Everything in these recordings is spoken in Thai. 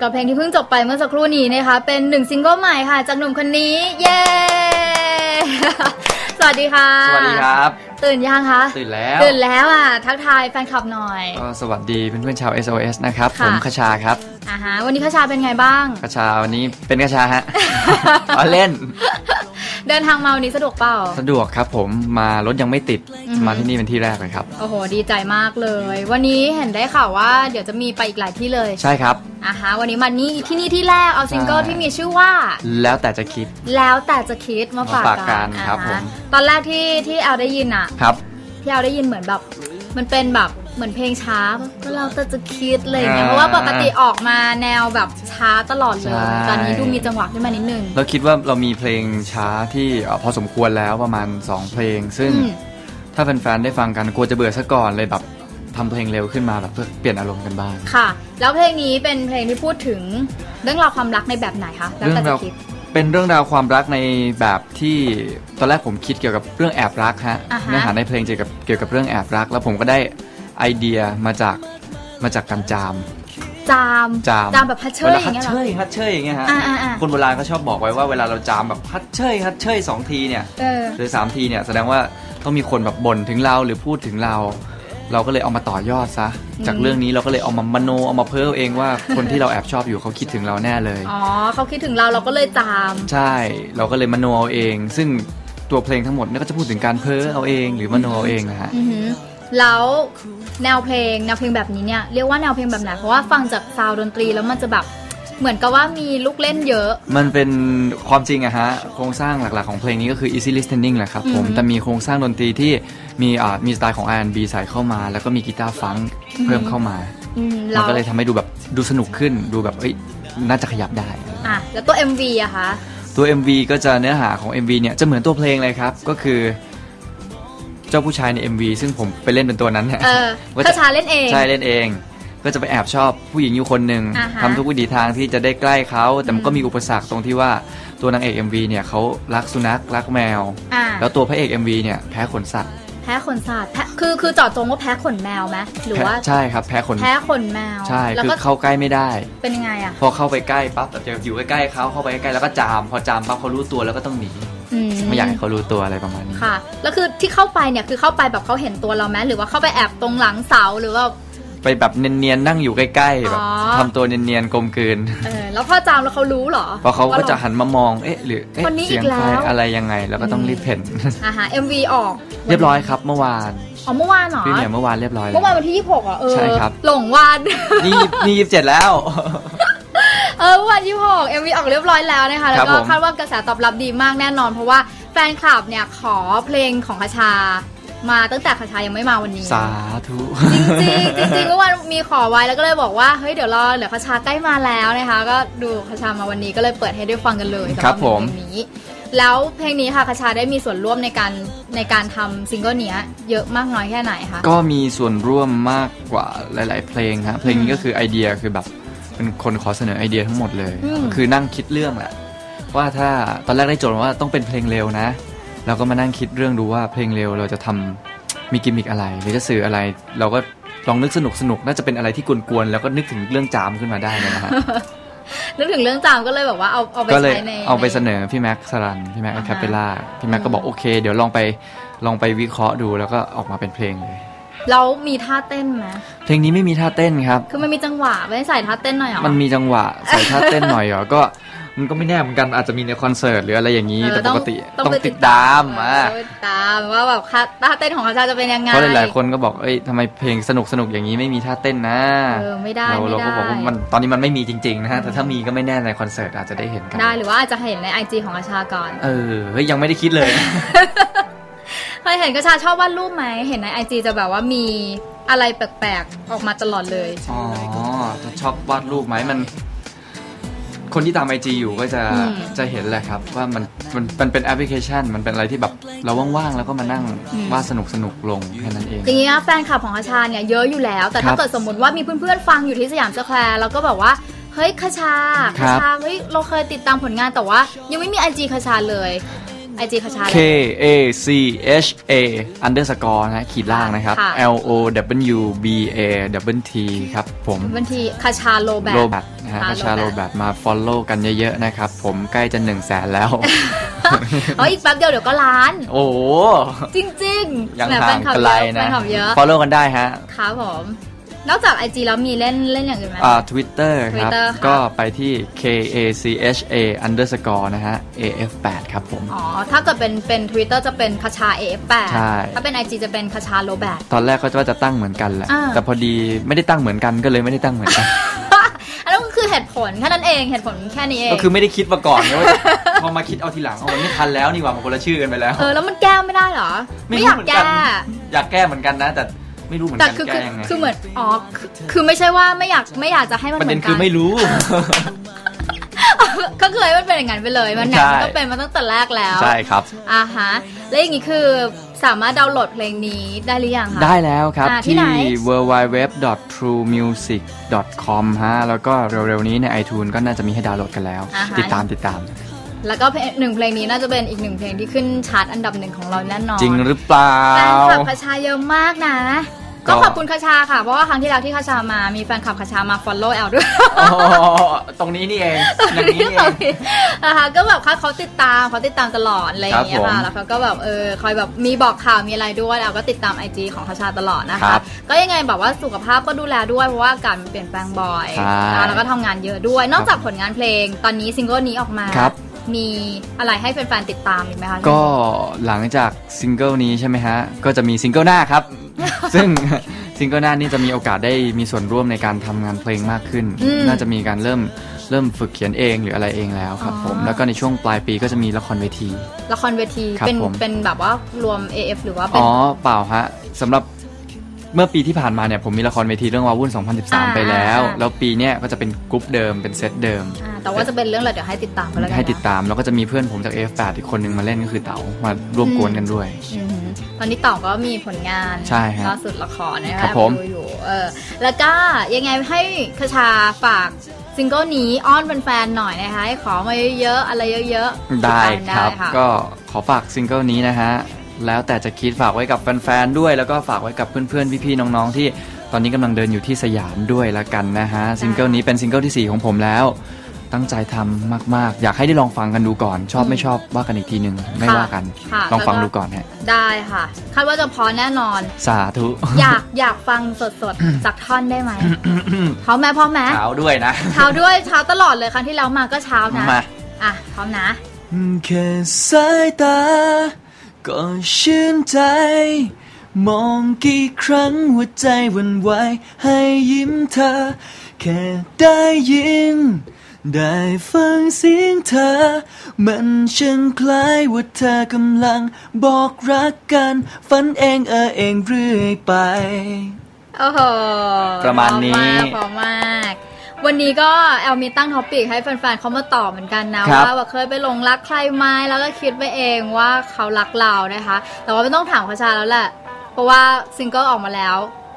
กับเพลงที่เพิ่งจบไปเมื่อสักครู่นี้นะคะ เป็นหนึ่งซิงเกิลใหม่ค่ะ จากหนุ่มคนนี้ เย้ สวัสดีค่ะ สวัสดีครับ ตื่นยังคะ ตื่นแล้ว ตื่นแล้วอะ ทักทายแฟนคลับหน่อยก็สวัสดีเพื่อนๆชาว SOS นะครับค่ะผมคชาครับอ่าฮะวันนี้ข้าชาเป็นไงบ้างคชาวันนี้เป็นคชาฮะอ๋อเล่น เดินทางมาวันนี้สะดวกเปล่า สะดวกครับผมมารถยังไม่ติดอือฮึมาที่นี่เป็นที่แรกเลยครับ โอ้โห ดีใจมากเลย วันนี้เห็นได้ข่าวว่าเดี๋ยวจะมีไปอีกหลายที่เลย ใช่ครับอ่าฮะวันนี้มานี่ที่นี่ที่แรกเอาซิงเกิลใช่ที่มีชื่อว่า แล้วแต่จะคิด แล้วแต่จะคิดมาฝากมาฝากกักันนครับอ่าฮะผมตอนแรกที่ที่แอลได้ยินอะครับ ที่แอลได้ยินเหมือนแบบ มันเป็นแบบเหมือนเพลงช้าก็เราแต่จะคิดอะไรอย่างเงี้ยอ่าเพราะว่าปกติออกมาแนวแบบช้าตลอดเลยใช่ตอนนี้ดูมีจังหวะขึ้นมานิดนึงเราคิดว่าเรามีเพลงช้าที่เอ่อพอสมควรแล้วประมาณ 2 เพลง ซึ่งอืมถ้าแฟนๆได้ฟังกันกลัวจะเบื่อซะก่อนเลยแบบทำเพลงเร็วขึ้นมาแบบเพื่อเปลี่ยนอารมณ์กันบ้างค่ะ แล้วเพลงนี้เป็นเพลงที่พูดถึงเรื่องราวความรักในแบบไหนคะแล้วเรื่แต่องจะราวคิด เป็นเรื่องราวความรักในแบบที่ตอนแรกผมคิดเกี่ยวกับเรื่องแอบรักฮะอ่าฮะ เนื้อหาในเพลงเกี่ยวกับเกี่ยวกับเรื่องแอบรัก แล้วผมก็ได้ไอเดียมาจากมาจากการจาม จามจามจามแบบพัชเชอร์อย่างเงี้ยเหรเชอยฮัทเชยอย่างเงี้ยฮะอ่าอ่าอ่าคนโบราณก็ชอบบอกไว้ว่าเวลาเราจามแบบฮัทเชยฮัทเชยสองทีเนี่ย เออ หรือสามทีเนี่ยแสดงว่าต้องมีคนแบบบ่นถึงเราหรือพูดถึงเรา เราก็เลยเอามาต่อยอดซะ จากเรื่องนี้เราก็เลยเอามามโนเอามาเพ้อเองว่าคนที่เราแอบชอบอยู่เขาคิดถึงเราแน่เลย อ๋อเขาคิดถึงเราเราก็เลยจาม ใช่ เราก็เลยมโนเอาเอง ซึ่งตัวเพลงทั้งหมดเนี่ยก็จะพูดถึงการเพ้อเอาเอง หรือมโนเอาเองนะฮะอือหือแล้วแนวเพลงแนวเพลงแบบนี้เนี่ยเรียกว่าแนวเพลงแบบไหนเพราะว่าฟังจากซาวด์ดนตรีแล้วมันจะแบบ เหมือนกับว่ามีลูกเล่นเยอะ มันเป็นความจริงอะฮะ โครงสร้างหลักๆ ของเพลงนี้ก็คือ easy listening แหละครับผมอือฮึแต่มีโครงสร้างดนตรีที่มีอ่ามีสไตล์ของ R&B ใส่เข้ามา แล้วก็มีกีตาร์ฟังก์เพิ่มเข้ามา อืมมันเราก็เลยทำให้ดูแบบดูสนุกขึ้นดูแบบเอ้ยน่าจะขยับได้ อะแล้วตัว MV อะคะตัว MV ก็จะเนื้อหาของ MV เนี่ยจะเหมือนตัวเพลงเลยครับ ก็คือ เจ้าผู้ชายใน MV ซึ่งผมไปเล่นเป็นตัวนั้นเนี่ยเออว่าข้าจะชาเล่นเอง ใช่เล่นเอง ก็จะไปแอบชอบผู้หญิงอยู่คนหนึ่งอ่าฮะ ทำทุกวิถีทางที่จะได้ใกล้เขา แต่มันก็อืมมีอุปสรรคตรงที่ว่าตัวนางเอก MV เนี่ยเขารักสุนัขรักแมว อ่าแล้วตัวพระเอก MV เนี่ยแพ้ขนสัตว์แพ้ขนสัตว์แพ้คือคือเจอดจงว่าแพ้ขนแมวไหมหรือแพ้ว่าใช่ครับแพ้ขนแพ้ขนแมวใช่แล้วคือก็เข้าใกล้ไม่ได้ เป็นยังไงอะพอเข้าไปใกล้ปั๊บแบบจะอยู่ใกล้ๆเขาเข้าไปใกล้ๆแล้วก็จาม พอจามปั๊บเขารู้ตัวแล้วก็ต้องหนีอืไม่อยากให้เขารู้ตัวอะไรประมาณนี้ ค่ะ แล้วคือที่เข้าไปเนี่ยคือเข้าไปแบบเขาเห็นตัวเราไหมหรือว่าเข้าไปแอบตรงหลังเสาหรือว่า ไปแบบเนียนๆนั่งอยู่ใกล้ๆแบบอ๋อ ทำตัวเนียนๆกลมกลืนเออแล้วพอจามแล้วเขารู้เหรอพอเขาก็ว่รจะหันมามองเอ๊ะ หรือเอ๊ะคนนี้อีกเสียงใครแล้วอะไรยังไง แล้วก็ต้องรีบเพ่น อ่าฮะ MV ออกเรียบร้อยครับ เมื่อวานอ๋อเมื่อวานเหรอ พี่เนี่ยเมื่อวานเรียบร้อยแล้เมื่อวานววันที่ 26อะเออใช่ครับ หลงวัน นี่นี่ยี่สิบเจ็ดแล้ว เออเมื่อวันที่26 MV ออกเรียบร้อยแล้วนะคะ แล้วก็ครับผม คาดว่ากระแสตอบรับดีมากแน่นอน เพราะว่าแฟนคลับเนี่ยขอเพลงของคาชา มาตั้งแต่คาชายังไม่มาวันนี้ สาธุจริงจริงๆจริงๆเมื่อวานมีขอไว้แล้วก็เลยบอกว่าเฮ้ยเดี๋ยวรอเดี๋ยวคาชาใกล้มาแล้วนะคะ ก็ดูคาชามาวันนี้ก็เลยเปิดให้ได้ฟังกันเลยสำหครับผมเพลงนี้แล้วเพลงนี้ค่ะคาชาได้มีส่วนร่วมในการในการทำซิงเกิลเนี้ยเยอะมากน้อยแค่ไหนคะก็มีส่วนร่วมมากกว่าหลาย ๆ เพลงฮะเพลงนี้ก็คือไอเดียคือแบบเป็นคนขอเสนอไอเดียทั้งหมดเลยอืมก็คือนั่งคิดเรื่องแหละว่าถ้าตอนแรกได้โจทย์ว่าต้องเป็นเพลงเร็วนะ เราก็มานั่งคิดเรื่องดูว่าเพลงเร็วเราจะทำมีกิมมิกอะไรหรือจะสื่ออะไร เราก็ลองนึกสนุกสนุกๆน่าจะเป็นอะไรที่กวนๆแล้วก็นึกถึงเรื่องจามขึ้นมาได้เลยนะฮะนึกถึงเรื่องจามก็เลยแบบว่าเอาเอาไปก็เลยใช้ในเอาไปเสในนอพี่แม็กซ์สรันพี่แม็กซ์อ่าฮะแคปเปล่าพี่แม็กซ์ก็บอกโอเค เดี๋ยวลองไปลองไปวิเคราะห์ดูแล้วก็ออกมาเป็นเพลงเลยแล้วมีท่าเต้นไหมเพลงนี้ไม่มีท่าเต้นครับ คือมันมีจังหวะไม่ได้ใส่ท่าเต้นหน่อยเหรอมันมีจังหวะใส่ท่าเต้นหน่อยเหรอก็ มันก็ไม่แน่เหมือนกันอาจจะมีในคอนเสิร์ตหรืออะไรอย่างนี้เออแต่ปกติต้องต้องไปติดตามเออะอต้องไปติดตามว่าแบบท่าเต้นของอาจารย์จะเป็นยังไงเพราะหลายๆคนก็บอกเอ้ยทำไมเพลงสนุกสนุกอย่างนี้ไม่มีท่าเต้นนะเออไม่ได้เราไม่เราได้ก็บอกว่ามันตอนนี้มันไม่มีจริงๆนะฮะแต่ถ้ามีก็ไม่แน่ในคอนเสิร์ตอาจจะได้เห็นกันได้หรือว่าอาจจะเห็นในไอจของอาชาก่อนเออเฮ้ยยังไม่ได้คิดเลยเคยเห็นกระชาชอบวาดรูปไหมเห็นในไอจจะแบบว่ามีอะไรแปลกๆออกมาตลอดเลยอ๋อถ้าชอบวาดรูปไหมมัน คนที่ตามไอจีอยู่ก็จะอืมจะเห็นแหละครับ ว่ามันมันมันเป็นแอปพลิเคชัน มันเป็นอะไรที่แบบเราว่างๆแล้วก็มานั่งอืมวาดสนุกสนุกๆลงแค่นั้นเองอย่างนี้นะแฟนคลับของอาชาเนี่ยเยอะอยู่แล้ว แต่ครัถ้าบเกิดสมมติว่ามีเพื่อนๆฟังอยู่ที่สยามสแควร์แล้วก็แบบว่าเฮ้ยคาชาครัคาบชาเฮ้ยเราเคยติดตามผลงานแต่ว่า ยังไม่มีไอจีคาชาเลย IG คาชา K A C H A underscore นะฮะขีดล่างนะครับค่ะ L O W B A W T ครับผมบันทีคาชาโลแบโรบแบท นะฮะค่ะกระชาโร Robert แบทมา follow กันเยอะๆนะครับ ผมใกล้จะ1นึ่งแสนแล้วเอ๋ออีกแป๊บเดียวเดี๋ยวก็ล้าน โอ้โหจริงๆยังแหมห่างแฟนคลับไกลเยอะแฟนะนคลับเยอะ follow กันได้ฮะครับผมนอกจาก IG แล้วมีเล่นเล่นอย่างอื่นไหมอ่า Twitter ครับ Twitter ค่ะก็ไปที่ K A C H A underscore นะฮะ A F 8ครับผม อ๋อ ถ้าเกิดเป็นเป็น Twitter จะเป็นคาชา AF8 ใช่ ถ้าเป็น IG จะเป็นคาชาโลแบทตอนแรกก็ว่าจะตั้งเหมือนกันแหละอ่าแต่พอดีไม่ได้ตั้งเหมือนกันก็เลยไม่ได้ตั้งเหมือนกัน ผลแค่นั้นเองเหตุผลแค่นี้เองก็คือไม่ได้คิดมาก่อนนะว่าพอมาคิดเอาทีหลังเอามันไม่ทันแล้วนี่หว่ามันคนละชื่อกันไปแล้วเออแล้วมันแก้ไม่ได้เหรอ ไม่อยากเหมืนแก้อยากแก้เหมือนกันนะ แต่ไม่รู้เหมือนแต่กันคือแก้คือยังไงคือเหมือนอ๋อคือคือไม่ใช่ว่าไม่อยากไม่อยากจะให้มันประเหมืเด็อนนกัคือไม่รู้ก็เคยมันเป็นอย่างนั้นไปเลยมันใช่มันก็เป็นมาตั้งแต่แรกแล้วใช่ครับอ่าฮะแล้วอย่างนี้คือ สามารถดาวน์โหลดเพลงนี้ได้หรือยังคะได้แล้วครับอ่าที่ที่ไหน www.truemusic.com ฮะ แล้วก็เร็วๆนี้ใน iTunes ก็น่าจะมีให้ดาวน์โหลดกันแล้วอ่าฮะติดตามติดตาม แล้วก็เพลงหนึ่งเพลงนี้น่าจะเป็นอีกหนึ่งเพลงที่ขึ้นชาร์ตอันดับหนึ่งของเราแน่นอน จริงหรือเปล่าแฟนคลับคาชาเยอะมากนะ ก็ก็ขอบคุณคาชาค่ะ เพราะว่าครั้งที่แล้วที่คาชามามีแฟนคลับคาชามา follow แอลด้วยอ๋อตรงนี้นี่เองอย่างนี้นี่เองนะคะก็แบบเขาเขาติดตามเขาติดตามตลอดอะไรอย่างเงี้ยครับผมค่ะแล้วเขาก็แบบเออคอยแบบมีบอกข่าวมีอะไรด้วยแล้วก็ติดตาม IG ของคาชาตลอดนะครัคะบก็ยังไงแบบว่าสุขภาพก็ดูแลด้วยเพราะว่าอากาศมันเปลี่ยนแปลงบ่อยใช่นะคะแล้วก็ทำงานเยอะด้วย นอกจากผลงานเพลง ตอนนี้ซิงเกิลนี้ออกมาครับมีอะไรให้แฟนๆติดตามอีกไหมคะก็หลังจากซิงเกิลนี้ใช่ไหมฮะก็จะมีซิงเกิลหน้าครับ ซึ่งซิงเกิลหน้านี่จะมีโอกาสได้มีส่วนร่วมในการทำงานเพลงมากขึ้น น่าจะมีการเริ่มเริ่มฝึกเขียนเองหรืออะไรเองแล้วครับผมแล้วก็ในช่วงปลายปีก็จะมีละครเวที ละครเวทีครับเป็นผมเป็นแบบว่ารวม AF หรือว่าเป็นอ๋อเปล่าฮะสำหรับ เมื่อปีที่ผ่านมาเนี่ยผมมีละครเวทีเรื่องวาวุ่นอ่า2013 ไปแล้วอ่าแล้วปีเนี้ยก็จะเป็นกรุ๊ปเดิมเป็นเซตเดิมอ่าแต่ว่าจะเป็นเรื่องอะไรเดี๋ยวให้ติดตามกันแล้วกันให้ติดนะตามแล้วก็จะมีเพื่อนผมจาก F8 อีกคนนึงมาเล่นก็คือเต๋ามาร่วมกวนกันด้วยอืมตอนนี้ต่อก็มีผลงานใช่ฮะล่าสุดละครนะครัคะบผมดูอยู่เออแล้วก็ยังไงให้คชาฝากซิงเกิลนี้อ้อนแฟนๆหน่อยนะคะให้ขอมาเยอะๆอะไรเยอะๆได้ติตามครับค่ะก็ขอฝากซิงเกิลนี้นะฮะ แล้วแต่จะคิดฝากไว้กับแฟนๆด้วย แล้วก็ฝากไว้กับเพื่อนๆพี่ๆน้องๆที่ตอนนี้กำลังเดินอยู่ที่สยามด้วยละกันนะฮะซิงเกิลนี้เป็นซิงเกิลที่ 4 ของผมแล้ว ตั้งใจทำมากๆ อยากให้ได้ลองฟังกันดูก่อน ชอบไม่ชอบว่ากันอีกทีหนึ่งไม่ว่ากัน ค่ะลองฟังแล้วดูก่อนฮะได้ค่ะ คาดว่าจะพอแน่นอน สาธุ อยากอยากฟังสดๆ จากท่อนได้ไหมพร้อมไหมพร้อมไหมเช้าด้วยนะ เช้าด้วยเช้าตลอดเลยครั้งที่แล้วมาก็เช้านะมา อะพร้อมนะ แค่สายตา ก็ชื่นใจ มองกี่ครั้งหัวใจหวันไหวให้ยิ้มเธอ แค่ได้ยิน ได้ฟังเสียงเธอ มันช่างคล้ายว่าเธอกำลังบอกรักกัน ฝันเองเออเองเรื่อยไป โอ้โหประมาณนี้ พอมากพอมาก วันนี้ก็แอลมีตั้งท็อปิกให้แฟนๆเขามาตอบเหมือนกันนะครับว่าแบบเคยไปหลงรักใครไหมแล้วก็คิดไปเองว่าเขารักเรานะคะ แต่ว่าไม่ต้องถามพระชาแล้วแหละ เพราะว่าซิงเกิลออกมาแล้ว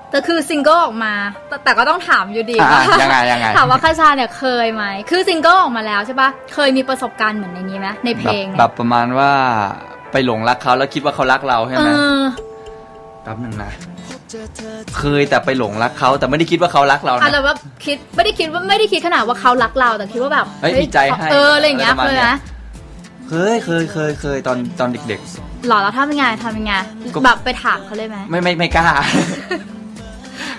แต่คือซิงเกิลออกมาแต่แต่ก็ต้องถามอยู่ดีอะว่ายังไงยังไงถามว่าคาชาเนี่ยเคยไหมคือซิงเกิลออกมาแล้วใช่ปะเคยมีประสบการณ์เหมือนในนี้ไหมในเพแบลบงแบเนี่ยบประมาณว่าไปหลงรักเขาแล้วคิดว่าเขารักเราใช่เอไหมอแป๊บหนึ่งนะ เคยแต่ไปหลงรักเขาแต่ไม่ได้คิดว่าเขารักเราอะนะไรว่าคิดไม่ได้คิดว่าไม่ได้คิดขนาดว่าเขารักเราแต่คิดว่าแบบเฮ้ยมีใจให้เอออะไรอย่างเงี้ยอะไรประเคมาณยเนี้นะยเคยเคยเคยเคยตอนตอนเด็กหรอแล้วทำยังไงทำยังไงก็แบบไปถามเขาเลยไหมๆไม่ไม่ไม่กล้า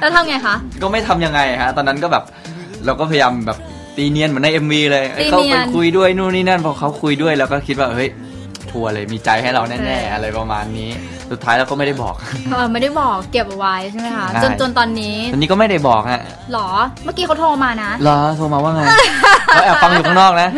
แล้วทำไงคะก็ไม่ทำยังไงฮะ ตอนนั้นก็แบบ เราก็พยายามแบบตีเนียนเหมือนใน MV เลยเอ้ยตีเขาเนียนไปคุยด้วยนู่นนี่นั่นพอเขาคุยด้วยแล้วก็คิดว่าเฮ้ย ทัวร์เลยมีใจให้เราแน่เออๆอะไรประมาณนี้ สุดท้ายเราก็ไม่ได้บอก เออไม่ได้บอกเก็บเอาไว้ใช่ไหมคะใช่ จนจนตอนนี้ตอนนี้ก็ไม่ได้บอกฮะหรอเมื่อกี้เขาโทรมานะเหรอโทรมาว่าไงเขาแอบฟังอยู่ข้างนอกนะ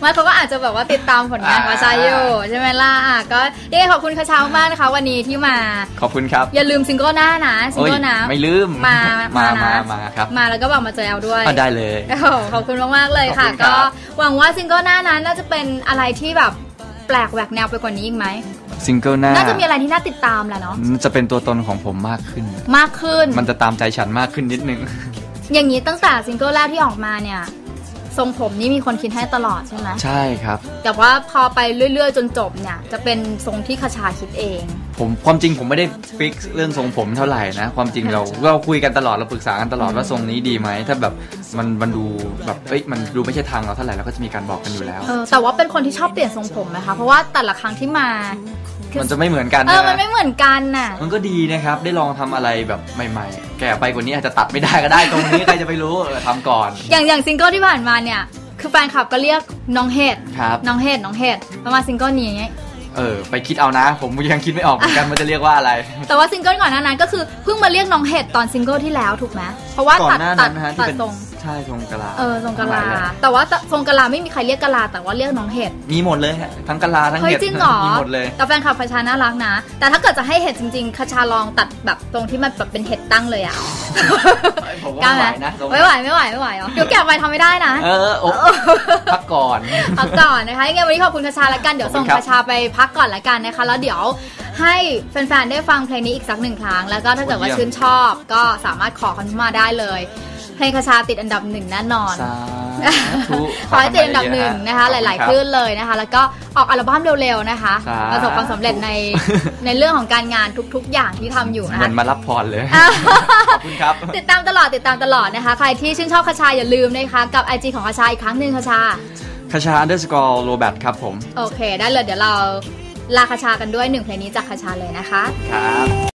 ไม่เขาก็อาจจะแบบว่าติดตามผลงานอ่า คาชาอยู่ใช่ไหมล่ะอะก็ยังไงขอบคุณคาชามากๆนะคะ วันนี้ที่มา ขอบคุณครับอย่าลืมซิงเกิลหน้านะซิงโอ้ยเกิลนะ ไม่ลืมมามา มามานะ มาครับมาแล้วก็บอกมาเจอแอลด้วย อะได้เลย โอ้โหขอบคุณมาก ๆ เลยค่ะ ขอบคุณครัก็บหวังว่าซิงเกิลหน้านั้นน่าจะเป็นอะไรที่แบบ แปลกแหวกแนวไปกว่านี้อีกไหมซิงเกิลหน้าน่าจะมีอะไรที่น่าติดตามแหละเนาะจะเป็นตัวตนของผมมากขึ้น มากขึ้น มันจะตามใจฉันมากขึ้นนิดนึง อย่างนี้ตั้งแต่ซิงเกิลแรกที่ออกมาเนี่ยทรงผมนี่มีคนคิดให้ตลอดใช่ไหมใช่ครับ แต่ว่าพอไปเรื่อยๆ จนจบเนี่ย จะเป็นทรงที่คชาคิดเองผมความจริงผมไม่ได้ฟิกเรื่องทรงผมเท่าไหร่นะ ความจริงเราเราคุยกันตลอดเราปรึกษากันตลอดว่าทรงนี้ดีไหมถ้าแบบมันมันดูแบบเอ้ยมันดูไม่ใช่ทางเราเท่าไหร่เราก็จะมีการบอกกันอยู่แล้วเออแต่ว่าเป็นคนที่ชอบเปลี่ยนทรงผมไหมคะ เพราะว่าแต่ละครั้งที่มาคือมันจะไม่เหมือนกันเออใช่ไหมันไม่เหมือนกันน่ะมันก็ดีนะครับได้ลองทำอะไรแบบใหม่ๆ แก่ไปกว่านี้อาจจะตัดไม่ได้ก็ได้ตรงนี้ใครจะไปรู้เออทำก่อน อย่างอย่างซิงเกิลที่ผ่านมาเนี่ยคือแฟนคลับก็เรียกน้องเห็ดครับน้องเห็ดน้องเห็ดประมาณซิงเกิลนี้ เออไปคิดเอานะ ผมยังคิดไม่ออกเหมือนกันมันจะเรียกว่าอะไร แต่ว่าซิงเกิลก่อนหน้านั้นก็คือเพิ่งมาเรียกน้องเห็ดตอนซิงเกิลที่แล้วถูกไหมเพราะว่าก่อตันดหน้าตันั้ดนนะฮะที่ตัดเป็นทรง ใช่ทรงกะลาเออทรงกะลาหยแบบแต่ว่าทรงกะลาไม่มีใครเรียกกะลา แต่ว่าเรียกน้องเห็ดมีหมดเลยฮะทั้งกะลาทั้งเฮ้ยเห็ดจริงเหรอมีหมดเลยแต่แฟนคลับคาชาน่ารักนะ แต่ถ้าเกิดจะให้เห็ดจริงๆคาชาลองตัดแบบตรงที่มันแบบเป็นเห็ดตั้งเลยอะผมกล้าว่าไหมไม่ไหวนะตรงไม่ไหวไม่ไหวไม่ไหวเหรอเดี๋ยวแกะไปทำไม่ได้นะ เออโอ้พักก่อนพักก่อนนะคะยังไงวันนี้ขอบคุณคาชาละกันเดี๋ยวส่งขอบคุณครับคาชาไปพักก่อนละกันนะคะ แล้วเดี๋ยวให้แฟนๆได้ฟังเพลงนี้อีกสักหนึ่งครั้ง แล้วก็ถ้าเกิดว่าชื่นชอบ ก็สามารถขอกันมาได้เลย เพลงคาชาติดอันดับหนึ่งแน่นอนสาธุขอให้ติดอันดับหนึ่งนะคะ หลาย ๆ คลื่นเลยนะคะ แล้วก็ออกอัลบั้มเร็ว ๆ นะคะครับประสบความสำเร็จในในเรื่องของการงานทุก ๆ อย่างที่ทำอยู่นะเหมืคะอนมารับพรเลยอะขอบคุณครับ ติดตามตลอดติดตามตลอดนะคะ ใครที่ชื่นชอบคาชาอย่าลืมนะคะ กับ IG ของคาชาอีกครั้งหนึ่งคาชาคาชา underscore โรแบทครับผม โอเค ได้เลยเดี๋ยวเราลาคาชากันด้วยหนึ่งเพลงนี้จากคาชาเลยนะคะ ครับ